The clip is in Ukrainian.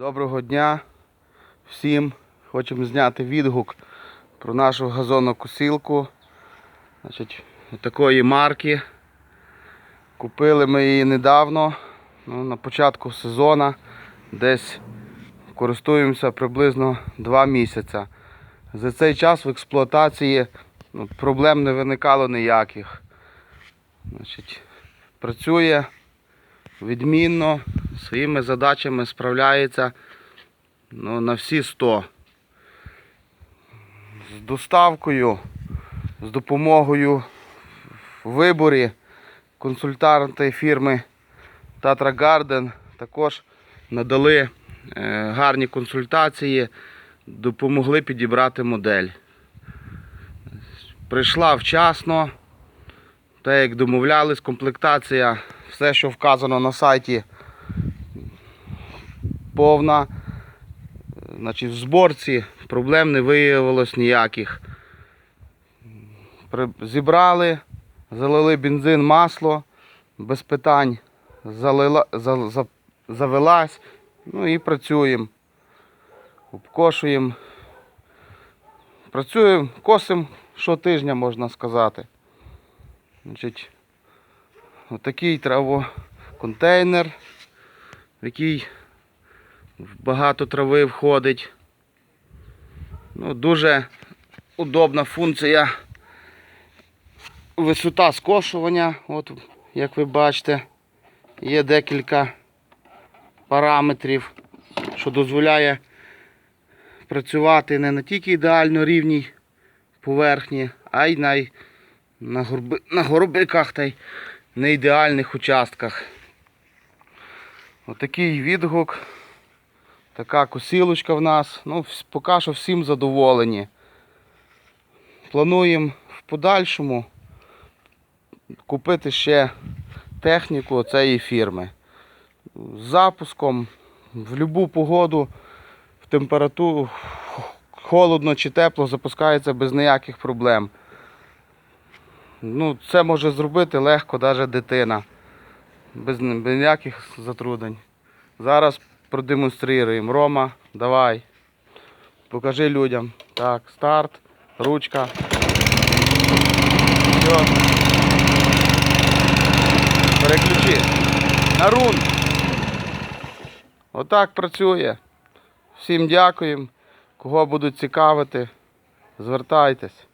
Доброго дня всім. Хочемо зняти відгук про нашу газонокосілку. Значить, такої марки. Купили ми її недавно, ну, на початку сезону. Десь користуємося приблизно 2 місяці. За цей час в експлуатації ну, проблем не виникало ніяких. Значить, працює відмінно, своїми задачами справляється ну, на всі 100. З доставкою, з допомогою в виборі консультанти фірми Tatra Garden також надали е, гарні консультації, допомогли підібрати модель. Прийшла вчасно, так як домовлялись, комплектація, все, що вказано на сайті, повна. Значить, в зборці проблем не виявилось ніяких. Зібрали, залили бензин, масло, без питань залила, за, за, завелась, ну і працюємо. Обкошуємо. Працюємо, косимо щотижня, можна сказати. Значить, отакий травоконтейнер, в який багато трави входить. Ну, дуже удобна функція. Висота скошування, от, як ви бачите, є декілька параметрів, що дозволяє працювати не на тільки ідеально рівній поверхні, а й на, на, горби, на горбиках та й на ідеальних участках. Отакий відгук. Така косілочка в нас. Ну, поки що всім задоволені. Плануємо в подальшому купити ще техніку цієї фірми. З запуском в будь-яку погоду, в температуру холодно чи тепло запускається без ніяких проблем. Ну, це може зробити легко навіть дитина. Без, без ніяких затруднень. Зараз продемонструємо. Рома, давай. Покажи людям. Так, старт, ручка. Все. Переключи. На рун. Отак працює. Всім дякуємо. Кого будуть цікавити, звертайтесь.